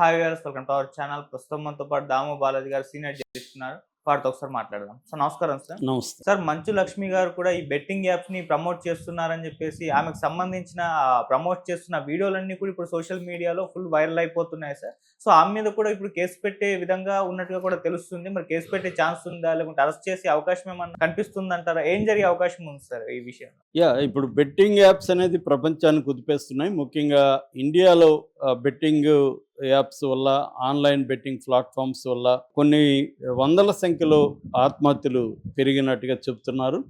Hi గారు welcome to our channel. ప్రస్తుతం మనతో పాటు దాము బాలాజీ గారు సీనియర్ జర్నలిస్ట్ ఉన్నారు. వారితో ఒకసారి మాట్లాడదాం. సార్ నమస్కారం సార్. నమస్తే. సార్ మంచు లక్ష్మి గారు కూడా ఈ బెట్టింగ్ యాప్స్ని ప్రమోట్ చేస్తున్నారని చెప్పేసి ఆమెకు సంబంధించిన ప్రమోట్ చేస్తున్న వీడియోలన్నీ కూడా ఇప్పుడు సోషల్ మీడియాలో ఫుల్ వైరల్ అయిపోతున్నాయి సార్. సో ఆమె మీద కూడా ఇప్పుడు కేసు పెట్టే విధంగా ఉన్నట్టుగా కూడా తెలుస్తుంది. మరి కేసు పెట్టే ఛాన్స్ ఉందా? లేకుంటే అరెస్ట్ చేసే అవకాశం ఏమన్నా కనిపిస్తుంది అంటారా ఏం జరిగే అవకాశం ఉంది సార్ ఈ విషయం యా ఇప్పుడు బెట్టింగ్ యాప్స్ అనేది ప్రపంచాన్ని కుదిపేస్తున్నాయి. ముఖ్యంగా ఇండియాలో బెట్టింగ్ యాప్స్ వల్ల ఆన్లైన్ బెట్టింగ్ ప్లాట్ఫామ్స్ వల్ల కొన్ని వందల సంఖ్యలో ఆత్మహత్యలు పెరిగినట్టుగా చెప్తున్నారు.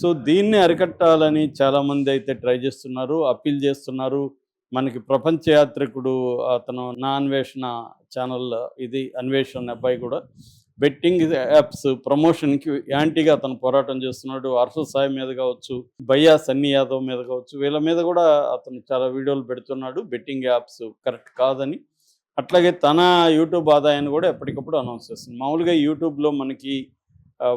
సో దీన్ని అరికట్టాలని చాలామంది అయితే ట్రై చేస్తున్నారు అప్పీల్ చేస్తున్నారు. మనకి ప్రపంచ యాత్రికుడు అతను నా అన్వేషణ ఛానల్ ఇది అన్వేషణ అబ్బాయి కూడా. బెట్టింగ్ యాప్స్ ప్రమోషన్కి యాంటీగా అతను పోరాటం చేస్తున్నాడు. హర్ష సాయి మీద కావచ్చు భయ్యా సన్నీ యాదవ్ మీద కావచ్చు వీళ్ళ మీద కూడా అతను చాలా వీడియోలు పెడుతున్నాడు. బెట్టింగ్ యాప్స్ కరెక్ట్ కాదని. అట్లాగే తన యూట్యూబ్ ఆదాయాన్ని కూడా ఎప్పటికప్పుడు అనౌన్స్ చేస్తుంది. మామూలుగా యూట్యూబ్లో మనకి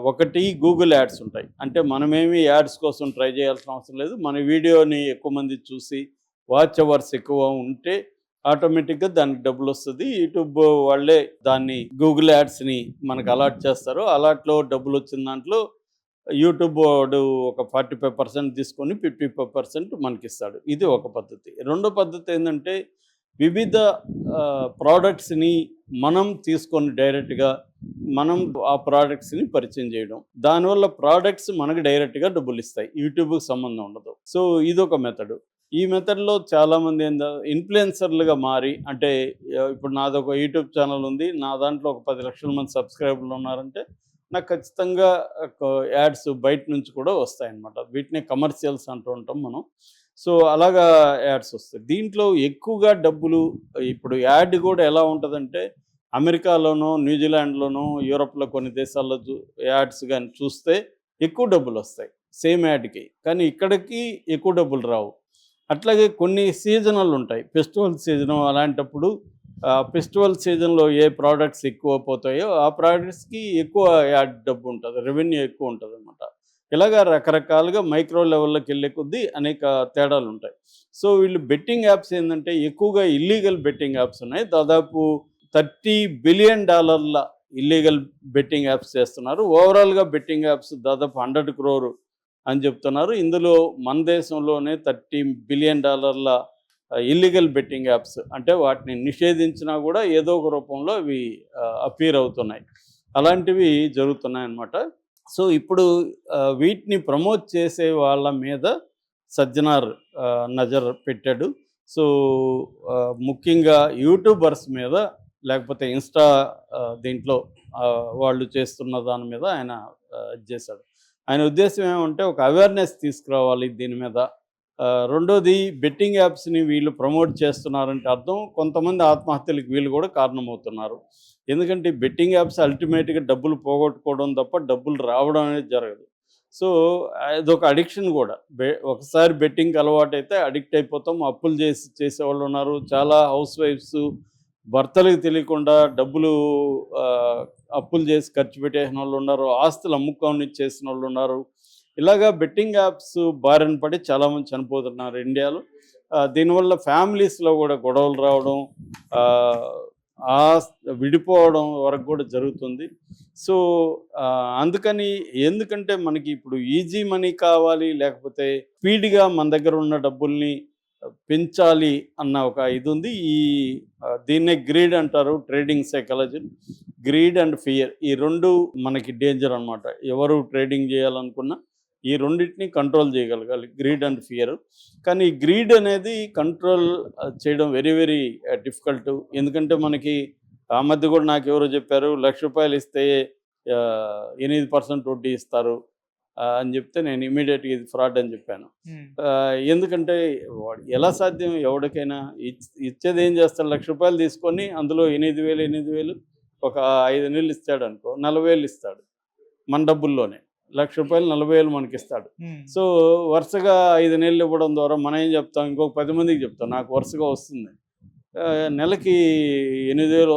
ఒకటి గూగుల్ యాడ్స్ ఉంటాయి. అంటే మనమేమి యాడ్స్ కోసం ట్రై చేయాల్సిన అవసరం లేదు. మన వీడియోని ఎక్కువ మంది చూసి వాచ్ అవర్స్ ఎక్కువ ఉంటే ఆటోమేటిక్గా దానికి డబ్బులు వస్తుంది. యూట్యూబ్ వాళ్ళే దాన్ని గూగుల్ యాడ్స్ని మనకు అలాట్ చేస్తారు. అలాట్లో డబ్బులు వచ్చిన దాంట్లో యూట్యూబ్ వాడు ఒక ఫార్టీ ఫైవ్ పర్సెంట్ తీసుకొని ఫిఫ్టీ ఫైవ్ పర్సెంట్ మనకిస్తాడు. ఇది ఒక పద్ధతి. రెండో పద్ధతి ఏంటంటే వివిధ ప్రోడక్ట్స్ని మనం తీసుకొని డైరెక్ట్గా మనం ఆ ప్రోడక్ట్స్ని పరిచయం చేయడం. దానివల్ల ప్రోడక్ట్స్ మనకు డైరెక్ట్గా డబ్బులు ఇస్తాయి. యూట్యూబ్కి సంబంధం ఉండదు. సో ఇది ఒక మెథడ్ ఈ మెథడ్లో చాలామంది ఏందో ఇన్ఫ్లుయెన్సర్లుగా మారి అంటే ఇప్పుడు నాది ఒక యూట్యూబ్ ఛానల్ ఉంది. నా దాంట్లో ఒక పది లక్షల మంది సబ్స్క్రైబర్లు ఉన్నారంటే నాకు ఖచ్చితంగా యాడ్స్ బయట నుంచి కూడా వస్తాయన్నమాట. వీటిని కమర్షియల్స్ అంటూ ఉంటాం మనం. సో అలాగా యాడ్స్ వస్తాయి. దీంట్లో ఎక్కువగా డబ్బులు ఇప్పుడు యాడ్ కూడా ఎలా ఉంటుందంటే అమెరికాలోనో న్యూజిలాండ్లోనో యూరోప్లో కొన్ని దేశాల్లో చూ యాడ్స్ కానీ చూస్తే ఎక్కువ డబ్బులు వస్తాయి సేమ్ యాడ్కి. కానీ ఇక్కడికి ఎక్కువ డబ్బులు రావు. అట్లాగే కొన్ని సీజనల్ ఉంటాయి. ఫెస్టివల్ సీజన్ అలాంటప్పుడు ఫెస్టివల్ సీజన్లో ఏ ప్రోడక్ట్స్ ఎక్కువ పోతాయో ఆ ప్రోడక్ట్స్కి ఎక్కువ యాడ్ డబ్బు ఉంటుంది రెవెన్యూ ఎక్కువ ఉంటుంది. ఇలాగా రకరకాలుగా మైక్రో లెవెల్లోకి వెళ్ళే కొద్దీ అనేక తేడాలు ఉంటాయి. సో వీళ్ళు బెట్టింగ్ యాప్స్ ఏంటంటే ఎక్కువగా ఇల్లీగల్ బెట్టింగ్ యాప్స్ ఉన్నాయి. దాదాపు థర్టీ బిలియన్ డాలర్ల ఇల్లీగల్ బెట్టింగ్ యాప్స్ చేస్తున్నారు. ఓవరాల్గా బెట్టింగ్ యాప్స్ దాదాపు హండ్రెడ్ క్రోర్ అని చెప్తున్నారు. ఇందులో మన దేశంలోనే థర్టీ బిలియన్ డాలర్ల ఇల్లీగల్ బెట్టింగ్ యాప్స్ అంటే వాటిని నిషేధించినా కూడా ఏదో ఒక రూపంలో అవి అపీర్ అవుతున్నాయి. అలాంటివి జరుగుతున్నాయి అన్నమాట సో ఇప్పుడు వీటిని ప్రమోట్ చేసే వాళ్ళ మీద సజ్జనార్ నజర్ పెట్టాడు. సో ముఖ్యంగా యూట్యూబర్స్ మీద లేకపోతే ఇన్స్టా దీంట్లో వాళ్ళు చేస్తున్న దాని మీద ఆయన ఇది చేశాడు. ఆయన ఉద్దేశం ఏమంటే ఒక అవేర్నెస్ తీసుకురావాలి దీని మీద. రెండోది బెట్టింగ్ యాప్స్ని వీళ్ళు ప్రమోట్ చేస్తున్నారంటే అర్థం కొంతమంది ఆత్మహత్యలకు వీళ్ళు కూడా కారణమవుతున్నారు. ఎందుకంటే బెట్టింగ్ యాప్స్ అల్టిమేట్గా డబ్బులు పోగొట్టుకోవడం తప్ప డబ్బులు రావడం అనేది జరగదు. సో అదొక అడిక్షన్ కూడా. బె ఒకసారి బెట్టింగ్కి అలవాటు అయితే అడిక్ట్ అయిపోతాం. అప్పులు చేసి చేసేవాళ్ళు ఉన్నారు. చాలా హౌస్ వైఫ్స్ భర్తలకు తెలియకుండా డబ్బులు అప్పులు చేసి ఖర్చు పెట్టేసిన వాళ్ళు ఉన్నారు. ఆస్తులు అమ్ముకొని చేసిన వాళ్ళు ఉన్నారు. ఇలాగా బెట్టింగ్ యాప్స్ బారిన పడి చాలామంది చనిపోతున్నారు ఇండియాలో. దీనివల్ల ఫ్యామిలీస్లో కూడా గొడవలు రావడం ఆ, విడిపోవడం వరకు కూడా జరుగుతుంది. సో అందుకని ఎందుకంటే మనకి ఇప్పుడు ఈజీ మనీ కావాలి లేకపోతే స్పీడ్గా మన దగ్గర ఉన్న డబ్బుల్ని పెంచాలి అన్న ఒక ఇది ఉంది. ఈ దీన్నే గ్రీడ్ అంటారు trading psychology. Greed and fear ఈ రెండు మనకి డేంజర్ అన్నమాట. ఎవరు ట్రేడింగ్ చేయాలనుకున్నా ఈ రెండింటిని కంట్రోల్ చేయగలగాలి. గ్రీడ్ అండ్ ఫియర్ కానీ ఈ గ్రీడ్ అనేది కంట్రోల్ చేయడం వెరీ వెరీ డిఫికల్ట్ ఎందుకంటే మనకి ఆ మధ్య కూడా నాకు ఎవరో చెప్పారు లక్ష రూపాయలు ఇస్తే ఎనిమిది పర్సెంట్ వడ్డీ ఇస్తారు అని చెప్తే నేను ఇమీడియట్గా ఇది ఫ్రాడ్ అని చెప్పాను. ఆ, ఎందుకంటే ఎలా సాధ్యం? ఎవరికైనా ఇచ్- ఇచ్చేది ఏం చేస్తాడు? లక్ష రూపాయలు తీసుకొని అందులో ఎనిమిది వేలు ఎనిమిది వేలు ఒక ఐదు నెలలు ఇస్తాడు అనుకో నలభై వేలు ఇస్తాడు మన డబ్బుల్లోనే. లక్ష రూపాయలు నలభై వేలు మనకి ఇస్తాడు సో వరుసగా ఐదు నెలలు ఇవ్వడం ద్వారా మనం ఏం చెప్తాం? ఇంకొక పది మందికి చెప్తాం. నాకు వరుసగా వస్తుంది. నెలకి ఎనిమిది వేలు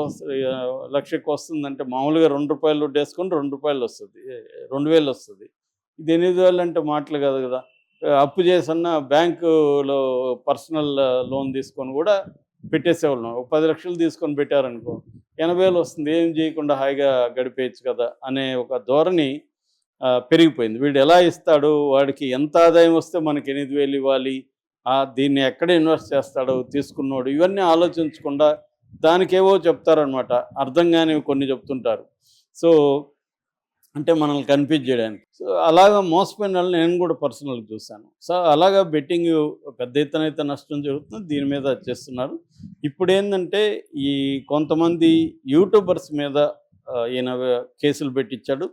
లక్షకి వస్తుందంటే మామూలుగా రెండు రూపాయలు వడ్డీ వేసుకొని రెండు రూపాయలు వస్తుంది. రెండు వేలు వస్తుంది. ఇది ఎనిమిది వేలు అంటే మాటలు కాదు కదా. అప్పు చేసన్న బ్యాంకులో పర్సనల్ లోన్ తీసుకొని కూడా పెట్టేసేవాళ్ళం. ఒక పది లక్షలు తీసుకొని పెట్టారనుకో ఎనభై వేలు వస్తుంది. ఏం చేయకుండా హాయిగా గడిపేయచ్చు కదా అనే ఒక ధోరణి పెరిగిపోయింది. వీడు ఎలా ఇస్తాడు వాడికి ఎంత ఆదాయం వస్తే మనకి ఎనిమిది వేలు ఇవ్వాలి ఆ, దీన్ని ఎక్కడ ఇన్వెస్ట్ చేస్తాడో తీసుకున్నాడు ఇవన్నీ ఆలోచించకుండా దానికేవో చెప్తారనమాట అర్థం కానివి కొన్ని చెప్తుంటారు. సో అంటే మనల్ని కన్ఫ్యూజ్ చేయడానికి. సో అలాగా మోసపోయిన వాళ్ళని నేను కూడా పర్సనల్గా చూశాను. సో అలాగా బెట్టింగ్ పెద్ద ఎత్తున అయితే నష్టం జరుగుతుంది. దీని మీద చేస్తున్నారు. ఇప్పుడు ఏంటంటే ఈ కొంతమంది యూట్యూబర్స్ మీద ఈయన కేసులు పెట్టించాడు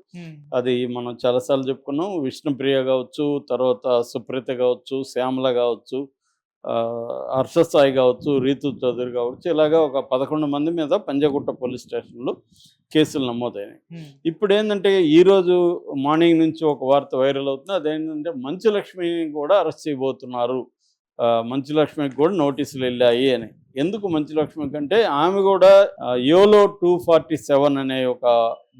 అది మనం చాలాసార్లు చెప్పుకున్నాం. విష్ణుప్రియ కావచ్చు తర్వాత సుప్రీత కావచ్చు శ్యామల కావచ్చు ఆ, హర్ష సాయి కావచ్చు రీతు చౌదరి కావచ్చు. ఇలాగా ఒక పదకొండు మంది మీద పంజగుట్ట పోలీస్ స్టేషన్లో కేసులు నమోదైనాయి. ఇప్పుడు ఏంటంటే ఈరోజు మార్నింగ్ నుంచి ఒక వార్త వైరల్ అవుతుంది. అదేంటంటే మంచు లక్ష్మిని కూడా అరెస్ట్ చేయబోతున్నారు. మంచు లక్ష్మికి కూడా నోటీసులు వెళ్ళాయి అని. ఎందుకు మంచు లక్ష్మి కంటే ఆమె కూడా యోలో టూ ఫార్టీ సెవెన్ అనే ఒక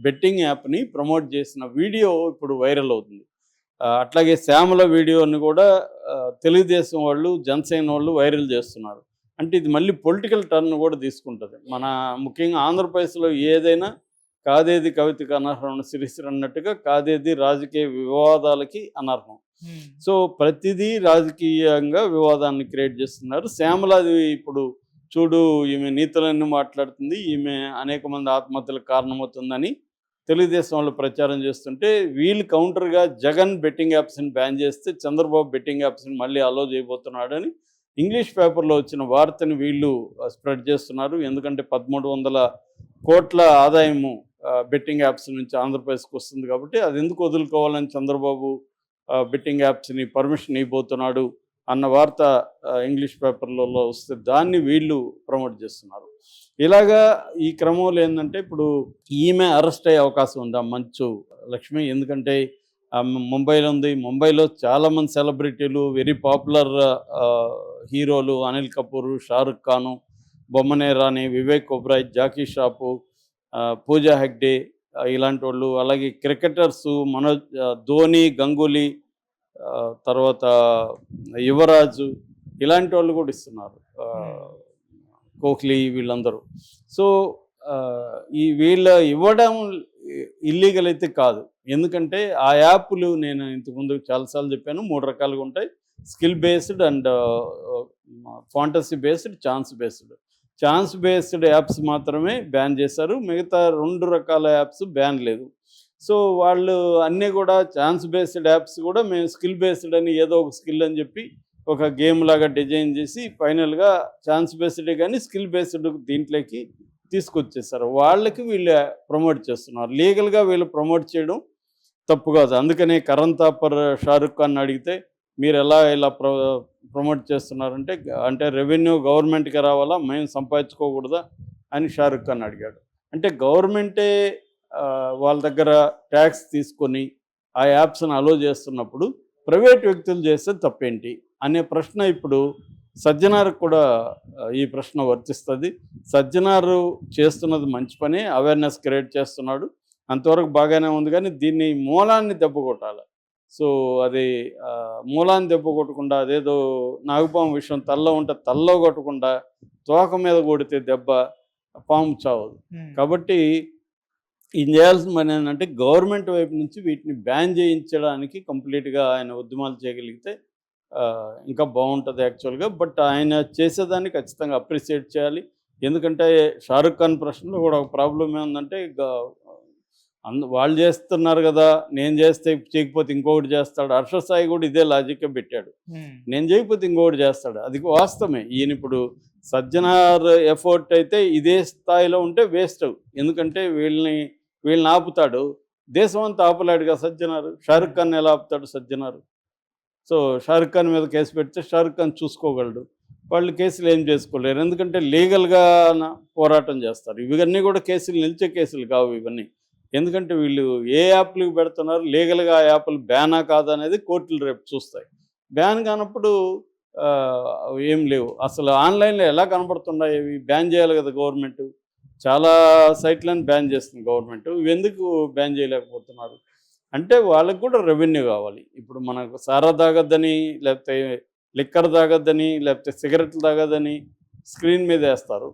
బెట్టింగ్ యాప్ని ప్రమోట్ చేసిన వీడియో ఇప్పుడు వైరల్ అవుతుంది. అట్లాగే శ్యామల వీడియోని కూడా తెలుగుదేశం వాళ్ళు జనసేన వాళ్ళు వైరల్ చేస్తున్నారు. అంటే ఇది మళ్ళీ పొలిటికల్ టర్న్ కూడా తీసుకుంటుంది. మన ముఖ్యంగా ఆంధ్రప్రదేశ్లో ఏదైనా కాదేది కవితకు అనర్హం సిరిసిరి అన్నట్టుగా కాదేది రాజకీయ వివాదాలకి అనర్హం. Hmm. సో ప్రతిదీ రాజకీయంగా వివాదాన్ని క్రియేట్ చేస్తున్నారు. శ్యామలాది ఇప్పుడు చూడు ఈమె నీతులన్నీ మాట్లాడుతుంది. ఈమె అనేక మంది ఆత్మహత్యలకు కారణమవుతుందని తెలుగుదేశం వాళ్ళు ప్రచారం చేస్తుంటే వీళ్ళు కౌంటర్గా జగన్ బెట్టింగ్ యాప్స్ని బ్యాన్ చేస్తే చంద్రబాబు బెట్టింగ్ యాప్స్ని మళ్ళీ అలో చేయబోతున్నాడని ఇంగ్లీష్ పేపర్లో వచ్చిన వార్తని వీళ్ళు స్ప్రెడ్ చేస్తున్నారు. ఎందుకంటే పదమూడు వందల కోట్ల ఆదాయము బెట్టింగ్ యాప్స్ నుంచి ఆంధ్రప్రదేశ్కి వస్తుంది కాబట్టి అది ఎందుకు వదులుకోవాలని చంద్రబాబు బిట్టింగ్ యాప్స్ని పర్మిషన్ ఇవ్వబోతున్నాడు అన్న వార్త ఇంగ్లీష్ పేపర్లలో వస్తే దాన్ని వీళ్ళు ప్రమోట్ చేస్తున్నారు. ఇలాగా ఈ క్రమంలో ఏంటంటే ఇప్పుడు ఈమె అరెస్ట్ అయ్యే అవకాశం ఉంది ఆ మంచు లక్ష్మి. ఎందుకంటే ముంబైలో ఉంది. ముంబైలో చాలామంది సెలబ్రిటీలు వెరీ పాపులర్ హీరోలు అనిల్ కపూర్ షారుఖ్ ఖాను బొమ్మనే రాణి వివేక్ ఒబ్రాయ్ జాకీ షాపు పూజా హెగ్డే ఇలాంటి వాళ్ళు అలాగే క్రికెటర్స్ మనోజ్ ధోని గంగూలీ తర్వాత యువరాజు ఇలాంటి వాళ్ళు కూడా ఇస్తున్నారు. కోహ్లీ వీళ్ళందరూ. సో ఈ వీళ్ళ ఇవ్వడం ఇల్లీగల్ అయితే కాదు. ఎందుకంటే ఆ యాప్లు నేను ఇంతకుముందు చాలాసార్లు చెప్పాను. మూడు రకాలుగా ఉంటాయి. Skill based and fantasy based chance based. Chance based apps మాత్రమే బ్యాన్ చేశారు. మిగతా రెండు రకాల యాప్స్ బ్యాన్ లేదు. సో వాళ్ళు అన్నీ కూడా ఛాన్స్ బేస్డ్ యాప్స్ కూడా మేము స్కిల్ బేస్డ్ అని ఏదో ఒక స్కిల్ అని చెప్పి ఒక గేమ్ లాగా డిజైన్ చేసి ఫైనల్గా ఛాన్స్ బేస్డ్ కానీ స్కిల్ బేస్డ్ దీంట్లోకి తీసుకొచ్చేసారు వాళ్ళకి వీళ్ళు ప్రమోట్ చేస్తున్నారు. లీగల్గా వీళ్ళు ప్రమోట్ చేయడం తప్పు కాదు. అందుకనే కరణ్ తాపర్ షారుఖ్ ఖాన్ అడిగితే మీరు ఎలా ఇలా ప్ర ప్రమోట్ చేస్తున్నారంటే అంటే రెవెన్యూ గవర్నమెంట్కి రావాలా మేము సంపాదించుకోకూడదా అని షారుఖ్ ఖాన్ అడిగాడు. అంటే గవర్నమెంటే వాళ్ళ దగ్గర ట్యాక్స్ తీసుకొని ఆ యాప్స్ని అలో చేస్తున్నప్పుడు ప్రైవేట్ వ్యక్తులు చేస్తే తప్పేంటి? అనే ప్రశ్న ఇప్పుడు సజ్జనారు కూడా ఈ ప్రశ్న వర్తిస్తుంది. సజ్జనారు చేస్తున్నది మంచి పని అవేర్నెస్ క్రియేట్ చేస్తున్నాడు. అంతవరకు బాగానే ఉంది కానీ దీన్ని మూలాన్ని దెబ్బ కొట్టాలి. సో అది మూలాన్ని దెబ్బ కొట్టకుండా అదేదో నాగుపాము విషయం తల్లో ఉంటే తల్లో కొట్టకుండా తోక మీద కొడితే దెబ్బ పాము చావదు. కాబట్టి ఇది చేయాల్సిన పని ఏంటంటే గవర్నమెంట్ వైపు నుంచి వీటిని బ్యాన్ చేయించడానికి కంప్లీట్గా ఆయన ఉద్యమాలు చేయగలిగితే ఇంకా బాగుంటుంది యాక్చువల్గా. బట్ ఆయన చేసేదాన్ని ఖచ్చితంగా అప్రిషియేట్ చేయాలి. ఎందుకంటే షారుఖ్ ఖాన్ ప్రశ్నలో కూడా ఒక ప్రాబ్లం ఏముందంటే అంద వాళ్ళు చేస్తున్నారు కదా నేను చేస్తే చేయకపోతే ఇంకొకటి చేస్తాడు. హర్ష సాయి కూడా ఇదే లాజిక్గా పెట్టాడు. నేను చేయకపోతే ఇంకొకటి చేస్తాడు. అది వాస్తవమే. ఈయన ఇప్పుడు సజ్జనార్ ఎఫర్ట్ అయితే ఇదే స్థాయిలో ఉంటే వేస్ట్ ఎందుకంటే వీళ్ళని వీళ్ళని ఆపుతాడు. దేశం అంతా ఆపలేడు కదా సజ్జనారు. షారుఖ్ ఖాన్ ఎలా ఆపుతాడు సజ్జనారు? సో షారుఖ్ ఖాన్ మీద కేసు పెడితే షారుఖ్ ఖాన్ చూసుకోగలడు. వాళ్ళు కేసులు ఏం చేసుకోలేరు. ఎందుకంటే లీగల్గా పోరాటం చేస్తారు. ఇవన్నీ కూడా కేసులు నిలిచే కేసులు కావు ఇవన్నీ. ఎందుకంటే వీళ్ళు ఏ యాప్లకు పెడుతున్నారు? లీగల్గా ఆ యాప్లు బ్యానా కాదా అనేది కోర్టులు రేపు చూస్తాయి. బ్యాన్ కానప్పుడు ఏం లేవు. అసలు ఆన్లైన్లో ఎలా కనబడుతున్నాయి? ఇవి బ్యాన్ చేయాలి కదా గవర్నమెంట్. చాలా సైట్లను బ్యాన్ చేస్తుంది గవర్నమెంట్. ఇవి ఎందుకు బ్యాన్ చేయలేకపోతున్నారు? అంటే వాళ్ళకు కూడా రెవెన్యూ కావాలి. ఇప్పుడు మనకు సారా తాగొద్దని లేకపోతే లిక్కర్ తాగద్దని లేకపోతే సిగరెట్లు తాగద్దని స్క్రీన్ మీద వేస్తారు.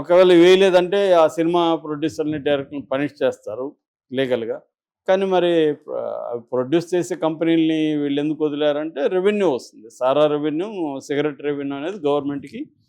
ఒకవేళ వేయలేదంటే ఆ సినిమా ప్రొడ్యూసర్ని డైరెక్టర్ని పనిష్ చేస్తారు లీగల్గా. కానీ మరి ప్రొడ్యూస్ చేసే కంపెనీలని వీళ్ళు ఎందుకు వదిలారంటే రెవెన్యూ వస్తుంది. సారా రెవెన్యూ సిగరెట్ రెవెన్యూ అనేది గవర్నమెంట్కి